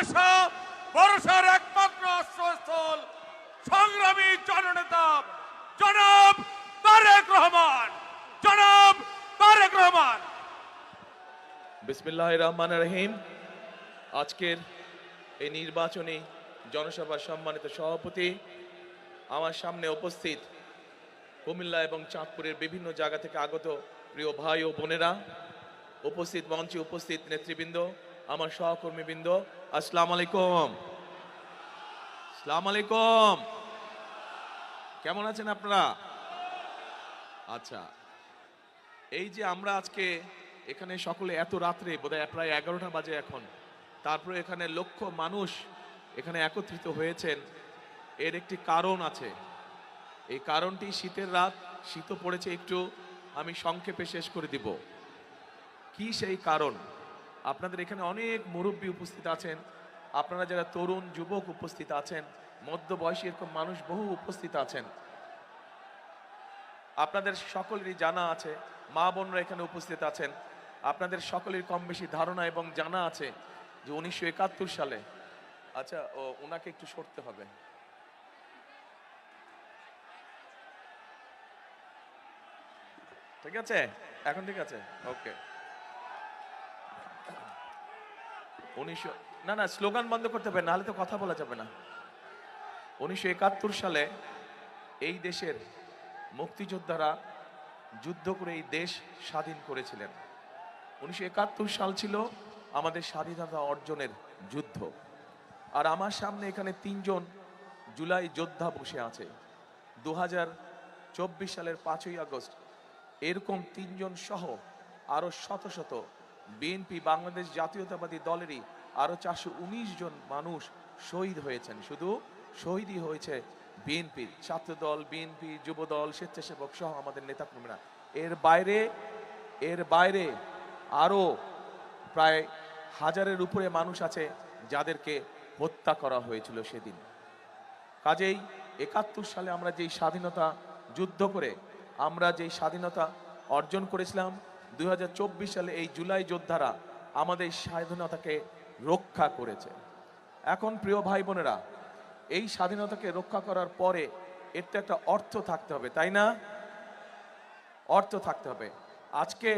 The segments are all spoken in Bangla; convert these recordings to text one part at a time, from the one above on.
আশা ভরসার একমাত্র আশ্রয়স্থল সংগ্রামী জননেতা জনাব তারেক রহমান। জনাব তারেক রহমান। বিসমিল্লাহ রহমান রহিম। আজকের এই নির্বাচনী জনসভার সম্মানিত সভাপতি আমার সামনে উপস্থিত কুমিল্লা এবং চাঁদপুরের বিভিন্ন জায়গা থেকে আগত প্রিয় ভাই ও বোনেরা, উপস্থিত মঞ্চে উপস্থিত নেতৃবৃন্দ আমার সহকর্মীবৃন্দ আসসালামু আলাইকুম আসসালামু আলাইকুম কেমন আছেন আপনারা? আচ্ছা এই যে আমরা আজকে এখানে সকলে এত রাত্রে, বোধহয় প্রায় এগারোটা বাজে এখন, তারপরে এখানে লক্ষ মানুষ এখানে একত্রিত হয়েছেন, এর একটি কারণ আছে। এই কারণটি শীতের রাত, শীতও পড়েছে একটু, আমি সংক্ষেপে শেষ করে দিব। কি সেই কারণ? আপনাদের এখানে অনেক মুরব্বী উপস্থিত আছেন। আপনারা যারা তরুণ, যুবক উপস্থিত আছেন, মধ্যবয়সী এরকম মানুষ বহু উপস্থিত আছেন। আপনাদের সকলেরই জানা আছে, মা বোনরা এখানে উপস্থিত আছেন। আপনাদের সকলের কম বেশি ধারণা এবং জানা আছে যে উনিশশো একাত্তর সালে আচ্ছা ও ওনাকে একটু সরতে হবে। ঠিক আছে? এখন ঠিক আছে? ওকে। উনিশশো, না না, স্লোগান বন্ধ করতে হবে, নাহলে তো কথা বলা যাবে না। উনিশশো একাত্তর সালে এই দেশের মুক্তিযোদ্ধারা যুদ্ধ করে এই দেশ স্বাধীন করেছিলেন। উনিশশো একাত্তর সাল ছিল আমাদের স্বাধীনতা অর্জনের যুদ্ধ। আর আমার সামনে এখানে তিনজন জুলাই যোদ্ধা বসে আছে। দু সালের পাঁচই আগস্ট এরকম তিনজন সহ আরও শত শত বিএনপি বাংলাদেশ জাতীয়তাবাদী দলেরই আরও চারশো উনিশ জন মানুষ শহীদ হয়েছেন। শুধু শহীদই হয়েছে বিএনপি ছাত্র দল বিএনপি যুব দল স্বেচ্ছাসেবক সহ আমাদের নেতাকর্মীরা। এর বাইরে এর বাইরে আরও প্রায় হাজারের উপরে মানুষ আছে যাদেরকে হত্যা করা হয়েছিল সেদিন। কাজেই একাত্তর সালে আমরা যেই স্বাধীনতা যুদ্ধ করে আমরা যেই স্বাধীনতা অর্জন করেছিলাম দুই হাজার চব্বিশ সালে এই জুলাই যোদ্ধারা আমাদের স্বাধীনতাকে রক্ষা করেছে। এখন প্রিয় ভাই বোনেরা, এই স্বাধীনতাকে রক্ষা করার পরে এর তো একটা অর্থ থাকতে হবে, তাই না? অর্থ থাকতে হবে। আজকে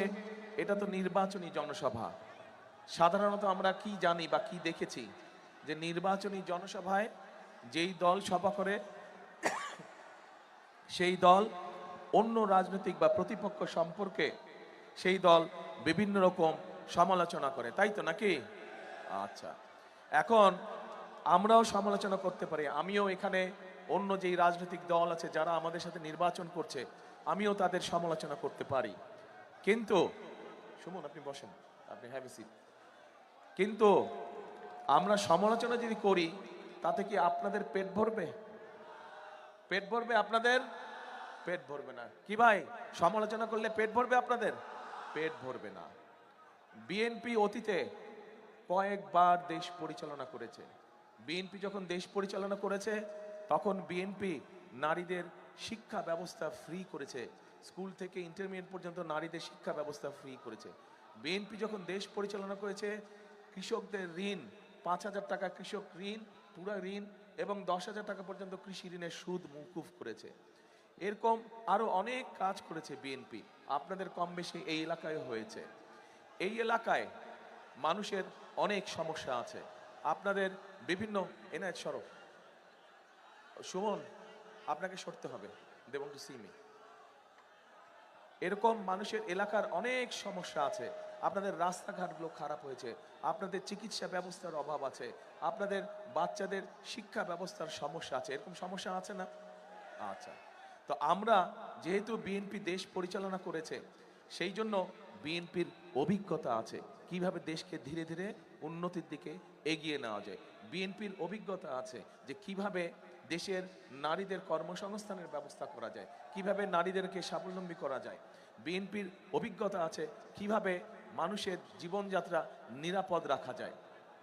এটা তো নির্বাচনী জনসভা। সাধারণত আমরা কি জানি বা কি দেখেছি যে নির্বাচনী জনসভায় যেই দল সভা করে, সেই দল অন্য রাজনৈতিক বা প্রতিপক্ষ সম্পর্কে সেই দল বিভিন্ন রকম সমালোচনা করে, তাই তো নাকি? আচ্ছা এখন আমরাও সমালোচনা করতে পারি। আমিও এখানে অন্য যেই রাজনৈতিক দল আছে যারা আমাদের সাথে নির্বাচন করছে, আমিও তাদের সমালোচনা করতে পারি। কিন্তু, সুমন, আপনি বসেন, আপনি হ্যাভ সিট কিন্তু আমরা সমালোচনা যদি করি, তাতে কি আপনাদের পেট ভরবে? পেট ভরবে আপনাদের? পেট ভরবে না। কি ভাই, সমালোচনা করলে পেট ভরবে আপনাদের? পেট ভরবে না। বিএনপি অতীতে কয়েকবার দেশ পরিচালনা করেছে। বিএনপি যখন দেশ পরিচালনা করেছে, তখন বিএনপি নারীদের শিক্ষা ব্যবস্থা ফ্রি করেছে। স্কুল থেকে ইন্টারমিডিয়েট পর্যন্ত নারীদের শিক্ষা ব্যবস্থা ফ্রি করেছে। বিএনপি যখন দেশ পরিচালনা করেছে, কৃষকদের ঋণ, পাঁচ হাজার টাকা কৃষক ঋণ, পুরা ঋণ এবং দশ হাজার টাকা পর্যন্ত কৃষি ঋণের সুদ মৌকুফ করেছে। এরকম আরও অনেক কাজ করেছে বিএনপি। আপনাদের কম বেশি এই এলাকায় হয়েছে। এই এলাকায় মানুষের অনেক সমস্যা আছে। আপনাদের বিভিন্ন এনআইট সড়ক সুমন, আপনাকে সরতে হবে দেবন টু সিমি এরকম মানুষের এলাকার অনেক সমস্যা আছে। আপনাদের রাস্তাঘাটগুলো খারাপ হয়েছে। আপনাদের চিকিৎসা ব্যবস্থার অভাব আছে। আপনাদের বাচ্চাদের শিক্ষা ব্যবস্থার সমস্যা আছে। এরকম সমস্যা আছে না? আচ্ছা। তো আমরা যেহেতু বিএনপি দেশ পরিচালনা করেছে, সেই জন্য বিএনপির অভিজ্ঞতা আছে কীভাবে দেশকে ধীরে ধীরে উন্নতির দিকে এগিয়ে নেওয়া যায়। বিএনপির অভিজ্ঞতা আছে যে কীভাবে দেশের নারীদের কর্মসংস্থানের ব্যবস্থা করা যায়, কীভাবে নারীদেরকে স্বাবলম্বী করা যায়। বিএনপির অভিজ্ঞতা আছে কীভাবে মানুষের জীবনযাত্রা নিরাপদ রাখা যায়।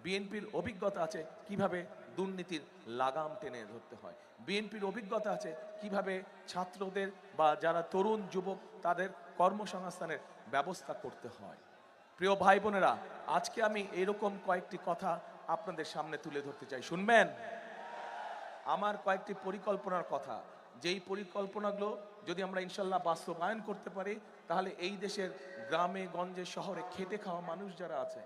বিএনপির অভিজ্ঞতা আছে কীভাবে দুর্নীতির লাগাম টেনে ধরতে হয়। বিএনপির অভিজ্ঞতা আছে কীভাবে ছাত্রদের বা যারা তরুণ যুবক তাদের কর্মসংস্থানের ব্যবস্থা করতে হয়। প্রিয় ভাই বোনেরা আজকে আমি এরকম কয়েকটি কথা আপনাদের সামনে তুলে ধরতে চাই। শুনবেন? আমার কয়েকটি পরিকল্পনার কথা। যেই পরিকল্পনাগুলো যদি আমরা ইনশাল্লাহ বাস্তবায়ন করতে পারি, তাহলে এই দেশের গ্রামে, গঞ্জে, শহরে খেটে খাওয়া মানুষ যারা আছে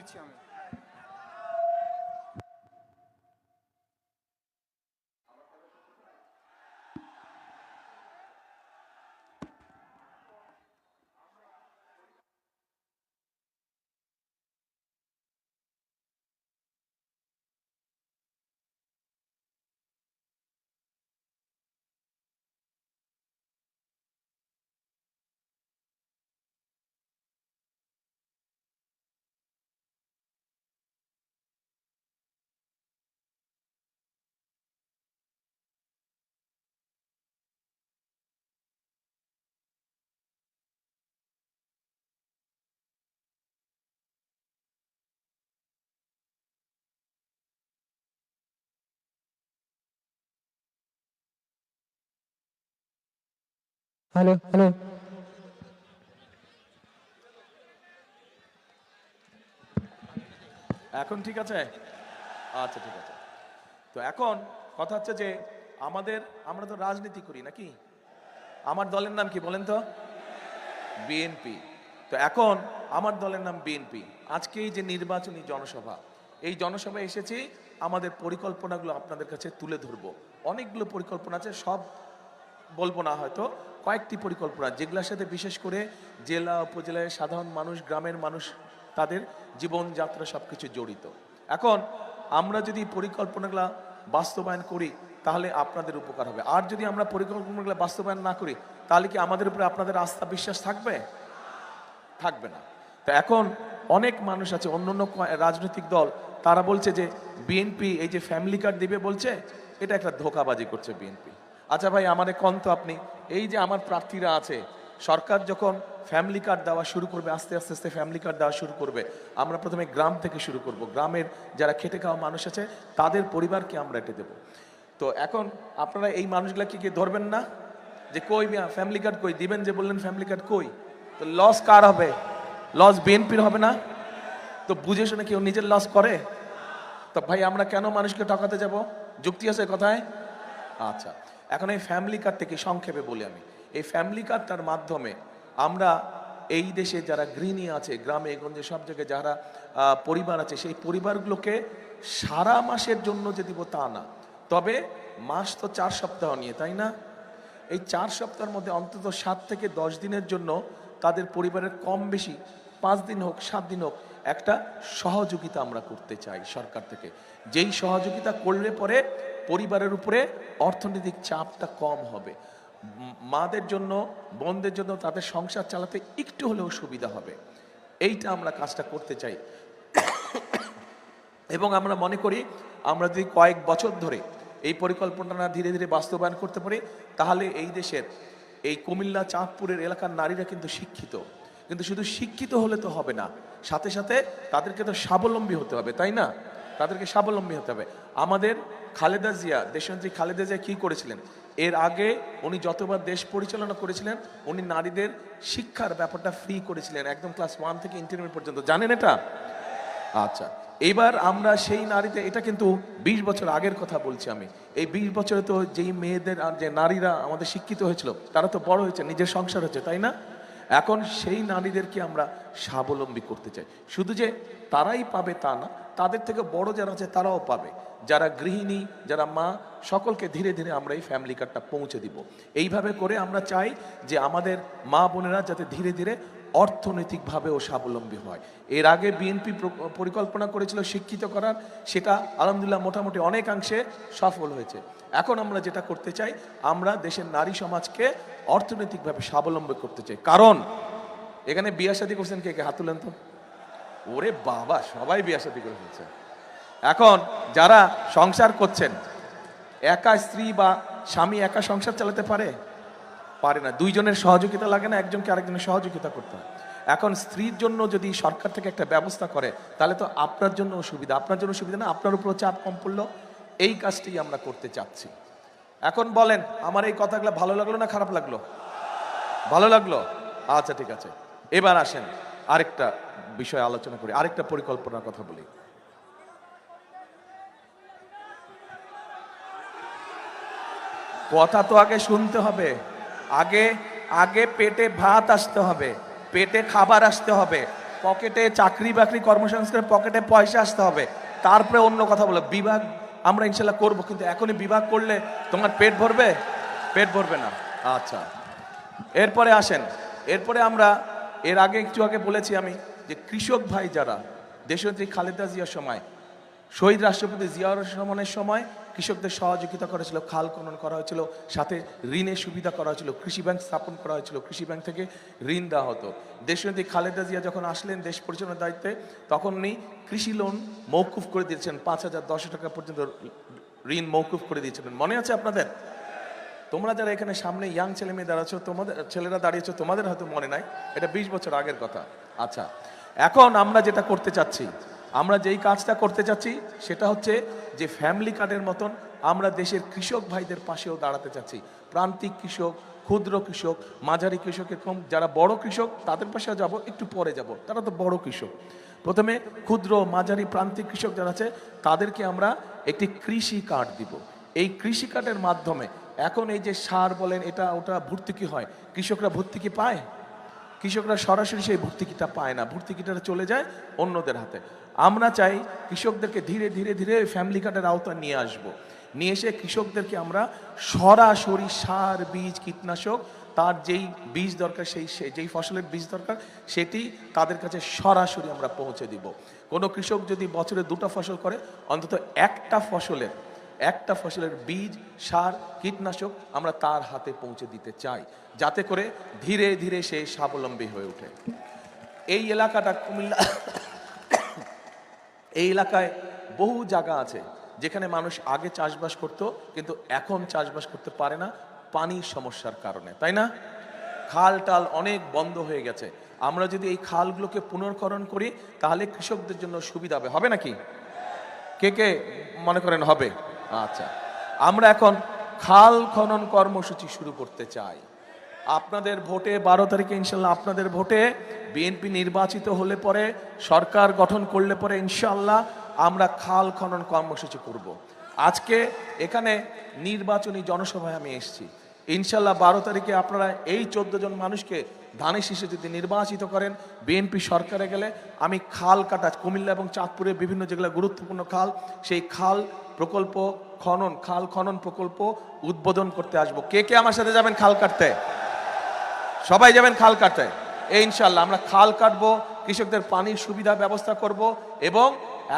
দিচ্ছি আমি হ্যালো হ্যালো এখন ঠিক আছে? আচ্ছা ঠিক আছে। তো এখন কথা হচ্ছে যে আমাদের, আমরা তো রাজনীতি করি নাকি? আমার দলের নাম কি বলেন তো? বিএনপি তো এখন আমার দলের নাম বিএনপি আজকে এই যে নির্বাচনী জনসভা, এই জনসভায় এসেছি, আমাদের পরিকল্পনাগুলো আপনাদের কাছে তুলে ধরবো। অনেকগুলো পরিকল্পনা আছে, সব বলব না হয়তো, কয়েকটি পরিকল্পনা, যেগুলোর সাথে বিশেষ করে জেলা, উপজেলায় সাধারণ মানুষ, গ্রামের মানুষ, তাদের জীবনযাত্রা সব কিছু জড়িত। এখন, আমরা যদি পরিকল্পনাগুলো বাস্তবায়ন করি, তাহলে আপনাদের উপকার হবে। আর যদি আমরা পরিকল্পনাগুলো বাস্তবায়ন না করি, তাহলে কি আমাদের উপরে আপনাদের আস্থা, বিশ্বাস থাকবে? থাকবে না। তো এখন অনেক মানুষ আছে অন্য অন্য রাজনৈতিক দল, তারা বলছে যে, বিএনপি এই যে ফ্যামিলি কার্ড দিবে বলছে, এটা একটা ধোকাবাজি করছে বিএনপি। আচ্ছা ভাই, আমাদের কন তো আপনি। এই যে আমার প্রার্থীরা আছে, সরকার যখন ফ্যামিলি কার্ড দেওয়া শুরু করবে, আস্তে আস্তে আস্তে ফ্যামিলি কার্ড দেওয়া শুরু করবে, আমরা প্রথমে গ্রাম থেকে শুরু করব। গ্রামের যারা খেটে খাওয়া মানুষ আছে, তাদের পরিবারকে আমরা এটা দেবো। তো এখন আপনারা এই মানুষগুলাকে কি ধরবেন না, যে কই ফ্যামিলি কার্ড কই? দিবেন যে বললেন ফ্যামিলি কার্ড কই? তো লস কার হবে? লস বিএনপির হবে না? তো বুঝে শুনে কেউ নিজের লস করে? তো ভাই, আমরা কেন মানুষকে টাকাতে যাব? যুক্তি আছে কথায়? আচ্ছা। এখন এই ফ্যামিলি কার্ড থেকে সংক্ষেপে বলি আমি। এই ফ্যামিলি কার্ডটার মাধ্যমে আমরা এই দেশে যারা গৃহিণী আছে, গ্রামে, গঞ্জে, সব জায়গায় যারা পরিবার আছে, সেই পরিবারগুলোকে সারা মাসের জন্য যে দিব তা না। তবে মাস তো চার সপ্তাহ নিয়ে, তাই না? এই চার সপ্তাহের মধ্যে অন্তত সাত থেকে দশ দিনের জন্য তাদের পরিবারের কম বেশি পাঁচ দিন হোক, সাত দিন হোক, একটা সহযোগিতা আমরা করতে চাই সরকার থেকে। যেই সহযোগিতা করলে পরে পরিবারের উপরে অর্থনৈতিক চাপটা কম হবে। মাদের জন্য, বোনদের জন্য, তাদের সংসার চালাতে একটু হলেও সুবিধা হবে। এইটা আমরা কাজটা করতে চাই। এবং আমরা মনে করি, আমরা যদি কয়েক বছর ধরে এই পরিকল্পনা ধীরে ধীরে বাস্তবায়ন করতে পারি, তাহলে এই দেশের, এই কুমিল্লা, চাঁদপুরের এলাকার নারীরা কিন্তু শিক্ষিত। কিন্তু শুধু শিক্ষিত হলে তো হবে না, সাথে সাথে তাদেরকে তো স্বাবলম্বী হতে হবে, তাই না? তাদেরকে স্বাবলম্বী হতে হবে। আমাদের খালেদা জিয়া, দেশনেত্রী খালেদা জিয়া কি করেছিলেন? এর আগে উনি যতবার দেশ পরিচালনা করেছিলেন, উনি নারীদের শিক্ষার ব্যাপারটা ফ্রি করেছিলেন, একদম ক্লাস ওয়ান থেকে ইন্টারমিডিয়েট পর্যন্ত। জানেন এটা? আচ্ছা এবার আমরা সেই নারীতে এটা কিন্তু বিশ বছর আগের কথা বলছি আমি। এই বিশ বছরে তো যেই মেয়েদের আর যে নারীরা আমাদের শিক্ষিত হয়েছিল, তারা তো বড় হয়েছে, নিজের সংসার হচ্ছে তাই না? এখন সেই নারীদেরকে আমরা স্বাবলম্বী করতে চাই। শুধু যে তারাই পাবে তা না তাদের থেকে বড় যারা আছে তারাও পাবে। যারা গৃহিণী, যারা মা, সকলকে ধীরে ধীরে আমরা এই ফ্যামিলি কার্ডটা পৌঁছে দিব। এইভাবে করে আমরা চাই যে আমাদের মা বোনেরা যাতে ধীরে ধীরে অর্থনৈতিকভাবেও স্বাবলম্বী হয়। এর আগে বিএনপি পরিকল্পনা করেছিল শিক্ষিত করার, সেটা আলহামদুলিল্লাহ মোটামুটি অনেকাংশে সফল হয়েছে। এখন আমরা যেটা করতে চাই, আমরা দেশের নারী সমাজকে অর্থনৈতিকভাবে স্বাবলম্বী করতে চাই। কারণ, এখানে বিয়া শাদী করছেন কে কে? হাত তুলেন তো। ওরে বাবা, সবাই বিয়া শাদী করে ফেলছে। এখন যারা সংসার করছেন, একা স্ত্রী বা স্বামী একা সংসার চালাতে পারে? পারে না। দুইজনের সহযোগিতা লাগে না, একজনকে আরেকজনের সহযোগিতা করতে হয়। এখন স্ত্রীর জন্য যদি সরকার থেকে একটা ব্যবস্থা করে, তাহলে তো আপনার জন্য সুবিধা আপনার জন্য সুবিধা না, আপনার উপর চাপ কম পড়ল। এই কাজটি আমরা করতে চাচ্ছি। এখন বলেন, আমার এই কথাগুলো ভালো লাগল না খারাপ লাগল? ভালো লাগল? আচ্ছা ঠিক আছে। এবার আসেন আরেকটা বিষয় আলোচনা করি। আরেকটা পরিকল্পনার কথা বলি। কথা তো আগে শুনতে হবে। আগে আগে পেটে ভাত আসতে হবে। পেটে খাবার আসতে হবে। পকেটে চাকরি বাকরি কর্মসংস্থান পকেটে পয়সা আসতে হবে। তারপরে অন্য কথা বলো। বিভাগ আমরা ইনশাল্লাহ করব, কিন্তু এখনই বিভাগ করলে তোমার পেট ভরবে? পেট ভরবে না। আচ্ছা। এরপরে আসেন। এরপরে আমরা, এর আগে একটু আগে বলেছি আমি যে কৃষক ভাই যারা, দেশনেত্রী খালেদা জিয়ার সময়, শহীদ রাষ্ট্রপতি জিয়াউর রহমানের সময় কৃষকদের সহযোগিতা করা হয়েছিল, খাল খনন করা হয়েছিল, সাথে ঋণের সুবিধা করা হয়েছিল, কৃষি ব্যাংক স্থাপন করা হয়েছিল, কৃষি ব্যাংক থেকে ঋণ দেওয়া হতো। দেশনেত্রী খালেদা জিয়া যখন আসলেন দেশ পরিচালনার দায়িত্বে তখন উনি কৃষি লোন মৌকুফ করে দিয়েছেন, পাঁচ হাজার দশ টাকা পর্যন্ত ঋণ মৌকুফ করে দিয়েছিলেন। মনে আছে আপনাদের? তোমরা যারা এখানে সামনে ইয়াং ছেলে মেয়ে দাঁড়াচ্ছ তোমাদের, ছেলেরা দাঁড়িয়েছো তোমাদের হয়তো মনে নাই, এটা বিশ বছর আগের কথা। আচ্ছা এখন আমরা যেটা করতে চাচ্ছি, আমরা যেই কাজটা করতে চাচ্ছি, সেটা হচ্ছে যে ফ্যামিলি কার্ডের মতন আমরা দেশের কৃষক ভাইদের পাশেও দাঁড়াতে চাচ্ছি। প্রান্তিক কৃষক, ক্ষুদ্র কৃষক, মাঝারি কৃষক এরকম, যারা বড় কৃষক, তাদের পাশেও যাব, একটু পরে যাব। তারা তো বড় কৃষক। প্রথমে ক্ষুদ্র, মাঝারি, প্রান্তিক কৃষক যারা আছে, তাদেরকে আমরা একটি কৃষি কার্ড দিব। এই কৃষি কার্ডের মাধ্যমে, এখন এই যে সার বলেন, এটা ওটা ভর্তুকি হয়। কৃষকরা ভর্তুকি পায়? কৃষকরা সরাসরি সেই ভর্তুকিটা পায় না। ভর্তুকিটা চলে যায় অন্যদের হাতে। আমরা চাই কৃষকদেরকে ধীরে ধীরে ধীরে ফ্যামিলি কার্ডের আওতায় নিয়ে আসব। নিয়ে এসে কৃষকদেরকে আমরা সরাসরি সার, বীজ, কীটনাশক, তার যেই বীজ দরকার সেই, যেই ফসলের বীজ দরকার, সেটি তাদের কাছে সরাসরি আমরা পৌঁছে দিব। কোনো কৃষক যদি বছরে দুটো ফসল করে, অন্তত একটা ফসলের একটা ফসলের বীজ, সার, কীটনাশক আমরা তার হাতে পৌঁছে দিতে চাই, যাতে করে ধীরে ধীরে সে স্বাবলম্বী হয়ে ওঠে। এই এলাকাটা কুমিল্লা, এই এলাকায় বহু জায়গা আছে যেখানে মানুষ আগে চাষবাস করত, কিন্তু এখন চাষবাস করতে পারে না পানির সমস্যার কারণে, তাই না? খাল টাল অনেক বন্ধ হয়ে গেছে। আমরা যদি এই খালগুলোকে পুনর্করণ করি, তাহলে কৃষকদের জন্য সুবিধা হবে হবে নাকি? কে কে মনে করেন হবে? আচ্ছা আমরা এখন খাল খনন কর্মসূচি শুরু করতে চাই আপনাদের ভোটে বারো তারিখে ইনশাল্লাহ আপনাদের ভোটে বিএনপি নির্বাচিত হলে পরে, সরকার গঠন করলে পরে ইনশাল্লাহ আমরা খাল খনন কর্মসূচি করব। আজকে এখানে নির্বাচনী জনসভায় আমি এসেছি ইনশাল্লাহ বারো তারিখে আপনারা এই চোদ্দ জন মানুষকে ধানের শীষে যদি নির্বাচিত করেন, বিএনপি সরকারে গেলে আমি খাল কাটা, কুমিল্লা এবং চাঁদপুরে বিভিন্ন যেগুলো গুরুত্বপূর্ণ খাল, সেই খাল প্রকল্প খনন, খাল খনন প্রকল্প উদ্বোধন করতে আসব। কে কে আমার সাথে যাবেন খাল কাটতে? সবাই যাবেন খাল কাটতে? এই ইনশাল্লাহ আমরা খাল কাটবো, কৃষকদের পানির সুবিধা ব্যবস্থা করব এবং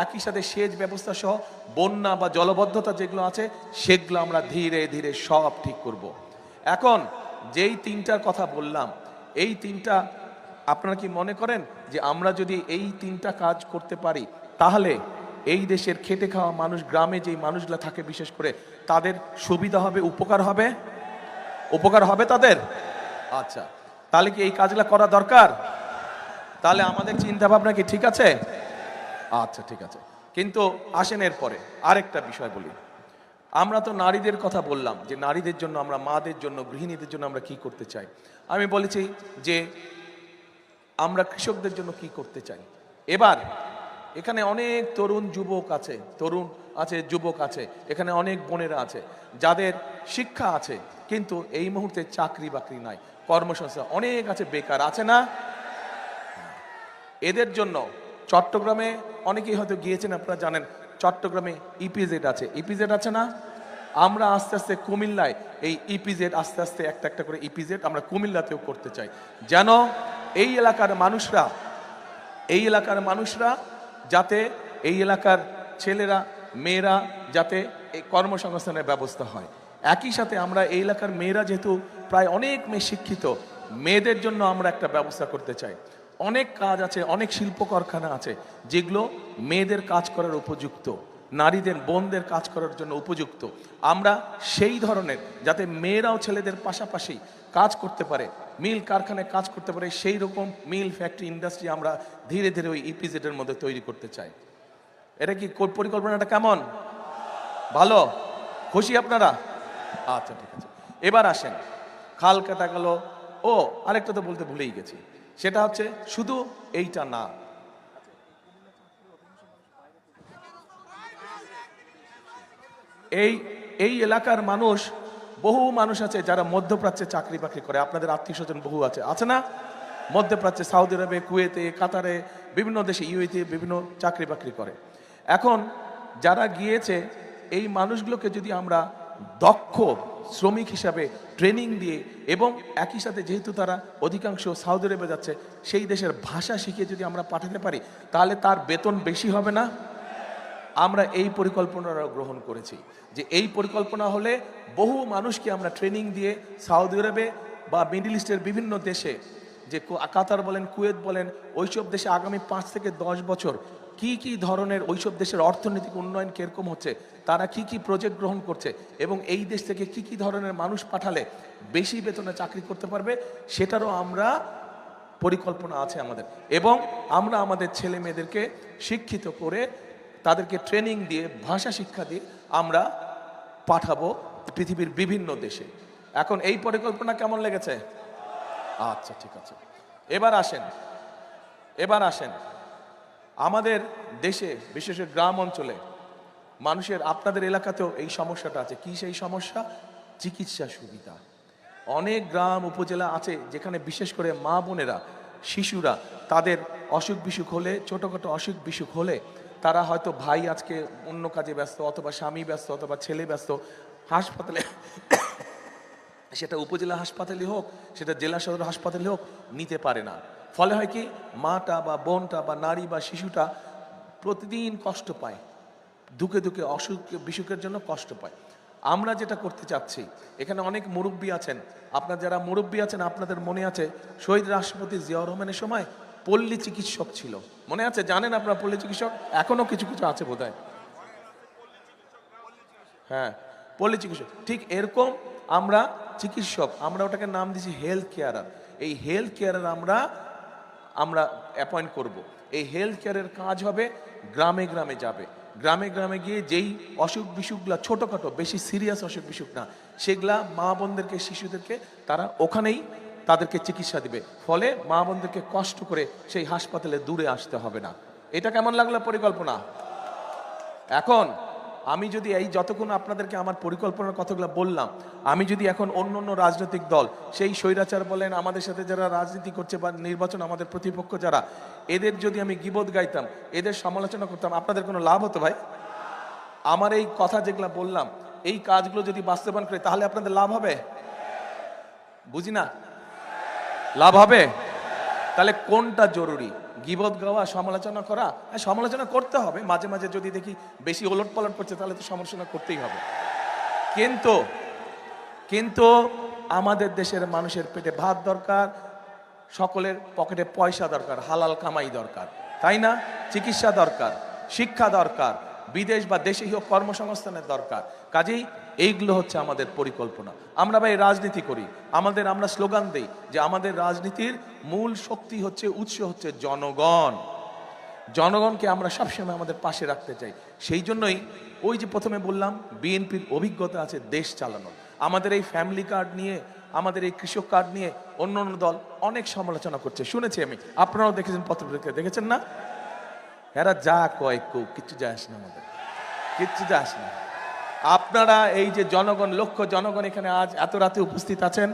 একই সাথে সেচ ব্যবস্থা সহ বন্যা বা জলবদ্ধতা যেগুলো আছে, সেগুলো আমরা ধীরে ধীরে সব ঠিক করব। এখন যেই তিনটার কথা বললাম, এই তিনটা আপনারা কি মনে করেন যে আমরা যদি এই তিনটা কাজ করতে পারি, তাহলে এই দেশের খেটে খাওয়া মানুষ, গ্রামে যেই মানুষগুলো থাকে, বিশেষ করে তাদের সুবিধা হবে, উপকার হবে? উপকার হবে তাদের? আচ্ছা তাহলে কি এই কাজগুলো করা দরকার? তাহলে আমাদের চিন্তা ভাবনা কি ঠিক আছে? আচ্ছা ঠিক আছে। কিন্তু আসেন এরপরে, আরেকটা বিষয় বলি। আমরা তো নারীদের কথা বললাম যে নারীদের জন্য আমরা, মাদের জন্য, গৃহিণীদের জন্য আমরা কি করতে চাই? আমি বলেছি যে আমরা কৃষকদের জন্য কি করতে চাই? এবার এখানে অনেক তরুণ যুবক আছে, তরুণ আছে, যুবক আছে, এখানে অনেক বোনেরা আছে, যাদের শিক্ষা আছে, কিন্তু এই মুহূর্তে চাকরি বাকরি নাই, কর্মসংস্থান অনেক আছে, বেকার আছে না? এদের জন্য চট্টগ্রামে অনেকেই হয়তো গিয়েছেন, আপনারা জানেন, চট্টগ্রামে ইপিজেড আছে ইপিজেড আছে না? আমরা আস্তে আস্তে কুমিল্লায়, এই ইপিজেড আস্তে আস্তে একটা একটা করে ইপিজেড আমরা কুমিল্লাতেও করতে চাই। যেন এই এলাকার মানুষরা, এই এলাকার মানুষরা যাতে এই এলাকার ছেলেরা, মেয়েরা যাতে এই কর্মসংস্থানের ব্যবস্থা হয়। একই সাথে আমরা এই এলাকার মেয়েরা যেহেতু প্রায় অনেক মেয়ে শিক্ষিত, মেয়েদের জন্য আমরা একটা ব্যবস্থা করতে চাই। অনেক কাজ আছে, অনেক শিল্প কারখানা আছে, যেগুলো মেয়েদের কাজ করার উপযুক্ত। নারীদের, বোনদের কাজ করার জন্য উপযুক্ত। আমরা সেই ধরনের, যাতে মেয়েরাও ছেলেদের পাশাপাশি কাজ করতে পারে, মিল কারখানায় কাজ করতে পারে, সেই রকম মিল ফ্যাক্টরি ইন্ডাস্ট্রি আমরা ধীরে ধীরে ওই ইপিজেডের মধ্যে তৈরি করতে চাই। এটা কি পরিকল্পনাটা কেমন? ভালো? খুশি আপনারা? আচ্ছা ঠিক আছে। এবার আসেন। খাল কাটা গেল। ও, আরেকটা তো বলতে ভুলেই গেছি। সেটা হচ্ছে শুধু এইটা না এই এই এলাকার মানুষ, বহু মানুষ আছে যারা মধ্যপ্রাচ্যে চাকরি বাকরি করে। আপনাদের আত্মীয় স্বজন বহু আছে। আছে না? মধ্যপ্রাচ্যে সৌদি আরবে, কুয়েতে, কাতারে, বিভিন্ন দেশে, ইউএতে বিভিন্ন চাকরি বাকরি করে। এখন যারা গিয়েছে, এই মানুষগুলোকে যদি আমরা দক্ষ শ্রমিক হিসাবে ট্রেনিং দিয়ে এবং একই সাথে যেহেতু তারা অধিকাংশ সৌদি আরবে যাচ্ছে, সেই দেশের ভাষা শিখিয়ে যদি আমরা পাঠাতে পারি, তাহলে তার বেতন বেশি হবে না? আমরা এই পরিকল্পনাটা গ্রহণ করেছি। যে এই পরিকল্পনা হলে বহু মানুষকে আমরা ট্রেনিং দিয়ে সৌদি আরবে বা মিডল ইস্টের বিভিন্ন দেশে, যে কাতার বলেন কুয়েত বলেন, ওইসব দেশে আগামী পাঁচ থেকে দশ বছর কি কি ধরনের ওইসব দেশের অর্থনৈতিক উন্নয়ন কীরকম হচ্ছে, তারা কি কি প্রজেক্ট গ্রহণ করছে এবং এই দেশ থেকে কি কি ধরনের মানুষ পাঠালে বেশি বেতনে চাকরি করতে পারবে, সেটারও আমরা পরিকল্পনা আছে আমাদের। এবং আমরা আমাদের ছেলে মেয়েদেরকে শিক্ষিত করে তাদেরকে ট্রেনিং দিয়ে, ভাষা শিক্ষা দিয়ে আমরা পাঠাবো পৃথিবীর বিভিন্ন দেশে। এখন এই পরিকল্পনা কেমন লেগেছে? আচ্ছা ঠিক আছে। এবার আসেন এবার আসেন। আমাদের দেশে, বিশেষ গ্রাম অঞ্চলে, মানুষের, আপনাদের এলাকাতেও এই সমস্যাটা আছে। কি সেই সমস্যা? চিকিৎসা সুবিধা। অনেক গ্রাম, উপজেলা আছে যেখানে বিশেষ করে মা বোনেরা, শিশুরা তাদের অসুখ বিসুখ হলে, ছোটোখাটো অসুখ বিসুখ হলে তারা হয়তো ভাই আজকে অন্য কাজে ব্যস্ত, অথবা স্বামী ব্যস্ত, অথবা ছেলে ব্যস্ত, হাসপাতালে সেটা উপজেলা হাসপাতালে হোক, সেটা জেলা সদর হাসপাতালে হোক, নিতে পারে না। ফলে হয় কি, মাটা বা বোনটা বা নারী বা শিশুটা প্রতিদিন কষ্ট পায়। দুঃখে দুঃখে, অসুখ, বিসুখের জন্য কষ্ট পায়। আমরা যেটা করতে চাচ্ছি, এখানে অনেক মুরব্বী আছেন। আপনার যারা মুরব্বী আছেন, আপনাদের মনে আছে, শহীদ রাষ্ট্রপতি জিয়াউর রহমানের সময় পল্লী চিকিৎসক ছিল। মনে আছে? জানেন আপনার পল্লী চিকিৎসক? এখনও কিছু কিছু আছে বোধহয়। হ্যাঁ পল্লী চিকিৎসক। ঠিক এরকম আমরা চিকিৎসক, আমরা ওটাকে নাম দিয়েছি হেলথ কেয়ারার এই হেলথ কেয়ারার আমরা আমরা অ্যাপয়েন্ট করব। এই হেলথ কেয়ারের কাজ হবে গ্রামে গ্রামে যাবে। গ্রামে গ্রামে গিয়ে যেই অসুখ বিসুখগুলা ছোটোখাটো, বেশি সিরিয়াস অসুখ বিসুখ না, সেগুলা মা বোনদেরকে, শিশুদেরকে, তারা ওখানেই তাদেরকে চিকিৎসা দিবে। ফলে মা বোনদেরকে কষ্ট করে সেই হাসপাতালে দূরে আসতে হবে না। এটা কেমন লাগল পরিকল্পনা? এখন আমি যদি এই যতক্ষণ আপনাদেরকে আমার পরিকল্পনার কথাগুলো বললাম, আমি যদি এখন অন্য অন্য রাজনৈতিক দল, সেই স্বৈরাচার বলেন, আমাদের সাথে যারা রাজনীতি করছে বা নির্বাচন, আমাদের প্রতিপক্ষ যারা, এদের যদি আমি গিবোধ গাইতাম, এদের সমালোচনা করতাম, আপনাদের কোনো লাভ হতো ভাই? আমার এই কথা যেগুলো বললাম, এই কাজগুলো যদি বাস্তবায়ন করে, তাহলে আপনাদের লাভ হবে? বুঝি না? লাভ হবে? তাহলে কোনটা জরুরি? গিবত গাওয়া, সমালোচনা করা? হ্যাঁ সমালোচনা করতে হবে। মাঝে মাঝে যদি দেখি বেশি ওলট পালট করছে, তাহলে তো সমালোচনা করতেই হবে। কিন্তু কিন্তু আমাদের দেশের মানুষের পেটে ভাত দরকার, সকলের পকেটে পয়সা দরকার, হালাল কামাই দরকার। তাই না? চিকিৎসা দরকার, শিক্ষা দরকার বিদেশ বা দেশে হোক কর্মসংস্থানের দরকার। কাজেই এইগুলো হচ্ছে আমাদের পরিকল্পনা। আমরা ভাই রাজনীতি করি। আমাদের আমরা স্লোগান দেই যে আমাদের রাজনীতির মূল শক্তি হচ্ছে, উৎস হচ্ছে জনগণ। জনগণকে আমরা সবসময় আমাদের পাশে রাখতে চাই। সেই জন্যই ওই যে প্রথমে বললাম, বিএনপির অভিজ্ঞতা আছে দেশ চালানোর। আমাদের এই ফ্যামিলি কার্ড নিয়ে, আমাদের এই কৃষক কার্ড নিয়ে অন্য অন্য দল অনেক সমালোচনা করছে। শুনেছি আমি। আপনারাও দেখেছেন পত্রপত্রিকা দেখেছেন না? এরা যা কয় কেউ কিচ্ছু যায় আসে না আমাদের। কিচ্ছু যায় আসে না। আপনারা এই যে জনগণ, লক্ষ জনগণ এখানে আজ এত রাতে উপস্থিত আছেন,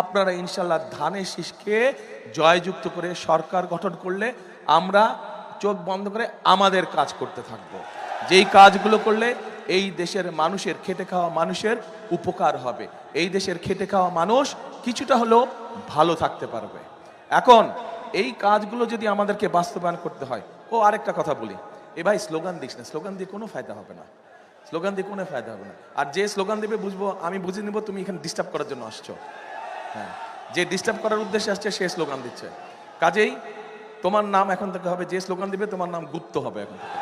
আপনারা ইনশাল্লাহ ধানের শীষকে জয়যুক্ত করে সরকার গঠন করলে আমরা চোখ বন্ধ করে আমাদের কাজ করতে থাকব। যেই কাজগুলো করলে এই দেশের মানুষের খেটে খাওয়া মানুষের উপকার হবে। এই দেশের খেটে খাওয়া মানুষ কিছুটা হলেও ভালো থাকতে পারবে। এখন এই কাজগুলো যদি আমাদেরকে বাস্তবায়ন করতে হয় ও আরেকটা কথা বলি। এ ভাই স্লোগান দিস না, স্লোগান দিয়ে কোনো ফায়দা হবে না। স্লোগান দিয়ে কোনো ফায়দা হবে না। আর যে স্লোগান দেবে বুঝব, আমি বুঝে নিব তুমি এখানে ডিস্টার্ব করার জন্য আসছো। হ্যাঁ যে ডিস্টার্ব করার উদ্দেশ্যে আসছে, সে স্লোগান দিচ্ছে। কাজেই তোমার নাম এখন থেকে হবে, যে স্লোগান দিবে, তোমার নাম গুপ্ত হবে এখন থেকে।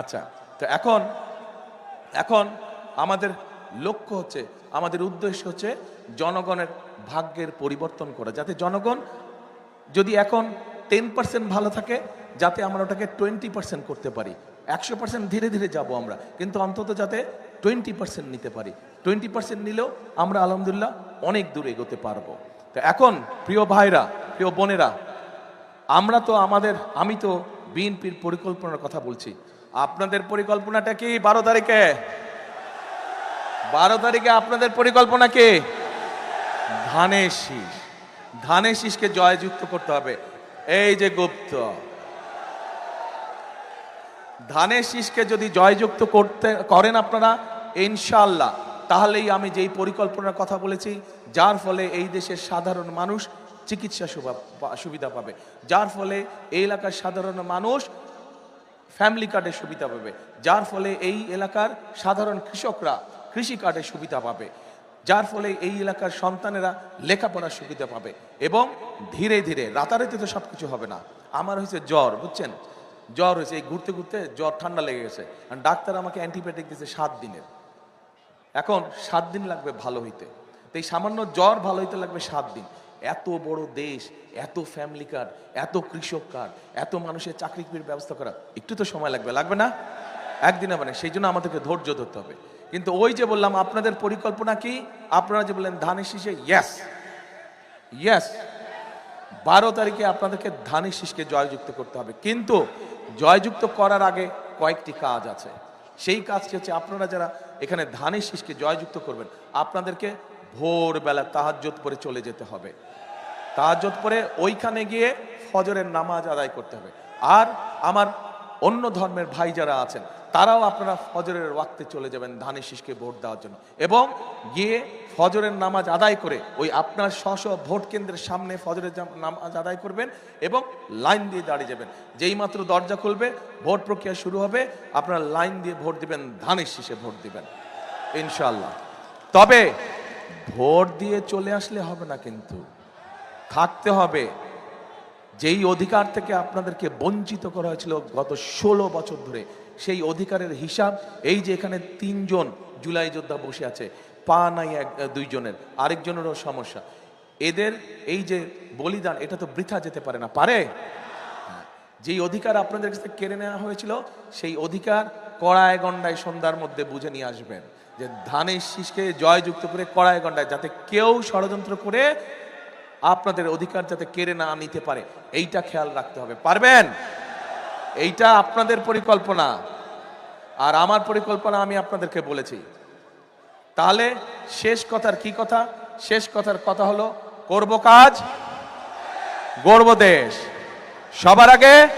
আচ্ছা তো এখন এখন আমাদের লক্ষ্য হচ্ছে, আমাদের উদ্দেশ্য হচ্ছে জনগণের ভাগ্যের পরিবর্তন করা, যাতে জনগণ যদি এখন টেন পার্সেন্ট ভালো থাকে, যাতে আমরা ওটাকে টোয়েন্টি পার্সেন্ট করতে পারি। একশো পার্সেন্ট ধীরে ধীরে যাব আমরা, কিন্তু অন্তত যাতে টোয়েন্টি পার্সেন্ট নিতে পারি। টোয়েন্টি পার্সেন্ট নিলেও আমরা আলহামদুলিল্লাহ অনেক দূর এগোতে পারব। তো এখন, প্রিয় ভাইরা, প্রিয় বোনেরা, আমরা তো আমাদের, আমি তো বিএনপির পরিকল্পনার কথা বলছি। আপনাদের পরিকল্পনাটা কি? বারো তারিখে? বারো তারিখে আপনাদের পরিকল্পনা কি? ধানের শীষ। ধানের শীষকে জয়যুক্ত করতে হবে। এই যে গুপ্ত। ধানের শীষকে যদি জয়যুক্ত করতে, করেন আপনারা ইনশাল্লাহ তাহলেই আমি যেই পরিকল্পনার কথা বলেছি, যার ফলে এই দেশের সাধারণ মানুষ চিকিৎসা সুবা- সুবিধা পাবে। যার ফলে এই এলাকার সাধারণ মানুষ ফ্যামিলি কার্ডের সুবিধা পাবে। যার ফলে এই এলাকার সাধারণ কৃষকরা কৃষি কার্ডের সুবিধা পাবে। যার ফলে এই এলাকার সন্তানেরা লেখাপড়ার সুবিধা পাবে এবং ধীরে ধীরে, রাতারাতি তো সব কিছু হবে না। আমার হয়েছে জ্বর, বুঝছেন? জ্বর হয়েছে, এই ঘুরতে ঘুরতে জ্বর ঠান্ডা লেগে গেছে। আর ডাক্তার আমাকে অ্যান্টিবায়োটিক দিয়েছে সাত দিনের। এখন সাত দিন লাগবে ভালো হইতে। তো এই সামান্য জ্বর ভালো হইতে লাগবে সাত দিন। এত বড় দেশ, এত ফ্যামিলি কার্ড এত কৃষক কার্ড এত মানুষের চাকরির ব্যবস্থা করা, একটু তো সময় লাগবে লাগবে না? একদিনে মানে সেই জন্য আমাদেরকে ধৈর্য ধরতে হবে। কিন্তু ওই যে বললাম, আপনাদের পরিকল্পনা কি? আপনারা যে বললেন ধানের শীষে ইয়াস ইয়াস বারো তারিখে আপনাদেরকে ধানের শীষকে জয়যুক্ত করতে হবে। কিন্তু জয়যুক্ত করার আগে কয়েকটি কাজ আছে। সেই কাজটি হচ্ছে আপনারা যারা এখানে ধানের শীষকে জয়যুক্ত করবেন, আপনাদেরকে ভোরবেলা তাহাজ্জত পরে চলে যেতে হবে। তাহাজ্জত পরে ওইখানে গিয়ে ফজরের নামাজ আদায় করতে হবে। আর আমার অন্য ধর্মের ভাই যারা আছেন, তারাও আপনারা ফজরের ওয়াক্তে চলে যাবেন ধানের শীষকে ভোট দেওয়ার জন্য। এবং গিয়ে ফজরের নামাজ আদায় করে ওই আপনার স্ব ভোট কেন্দ্রের সামনে ফজরের নামাজ আদায় করবেন এবং লাইন দিয়ে দাঁড়িয়ে যাবেন। যেই মাত্র দরজা খুলবে, ভোট প্রক্রিয়া শুরু হবে, আপনারা লাইন দিয়ে ভোট দিবেন, ধানের শীষে ভোট দিবেন। ইনশাল্লাহ তবে ভোট দিয়ে চলে আসলে হবে না কিন্তু। থাকতে হবে। যেই অধিকার থেকে আপনাদেরকে বঞ্চিত করা হয়েছিল গত ষোলো বছর ধরে, সেই অধিকারের হিসাব, এই যে এখানে তিনজন জুলাই যোদ্ধা বসে আছে, পা নাই এক দুইজনের, আরেকজনেরও সমস্যা। এদের এই যে বলিদান, এটা তো বৃথা যেতে পারে না, পারে? যেই অধিকার আপনাদের কাছে কেড়ে নেওয়া হয়েছিল, সেই অধিকার কড়ায় গন্ডায় সন্ধ্যার মধ্যে বুঝে নিয়ে আসবেন। যে ধানের শীষকে জয়যুক্ত করে কড়ায় গন্ডায় যাতে কেউ ষড়যন্ত্র করে আপনাদের অধিকার যাতে কেড়ে না নিতে পারে, এইটা খেয়াল রাখতে হবে। পারবেন? এইটা আপনাদের পরিকল্পনা। আর আমার পরিকল্পনা আমি আপনাদেরকে বলেছি। তাহলে শেষ কথার কি কথা? শেষ কথার কথা হলো, করব কাজ গর্ব দেশ। সবার আগে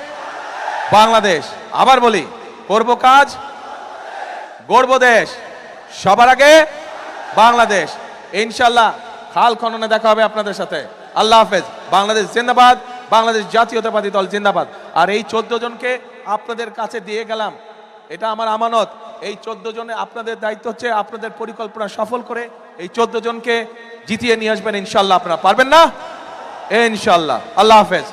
বাংলাদেশ। আবার বলি, করব কাজ গর্ব দেশ। সবার আগে বাংলাদেশ। ইনশাল্লাহ খাল খননে দেখা হবে আপনাদের সাথে। আল্লাহ হাফেজ। বাংলাদেশ জিন্দাবাদ, বাংলাদেশ জাতীয়তাবাদী দল জিন্দাবাদ। আর এই চোদ্দ জনকে আপনাদের কাছে দিয়ে গেলাম। এটা আমার আমানত। এই চোদ্দ জনে আপনাদের দায়িত্ব হচ্ছে আপনাদের পরিকল্পনা সফল করে এই চোদ্দ জনকে জিতিয়ে নিয়ে আসবেন ইনশাল্লাহ আপনারা। পারবেন না? ইনশাল্লাহ আল্লাহ হাফেজ।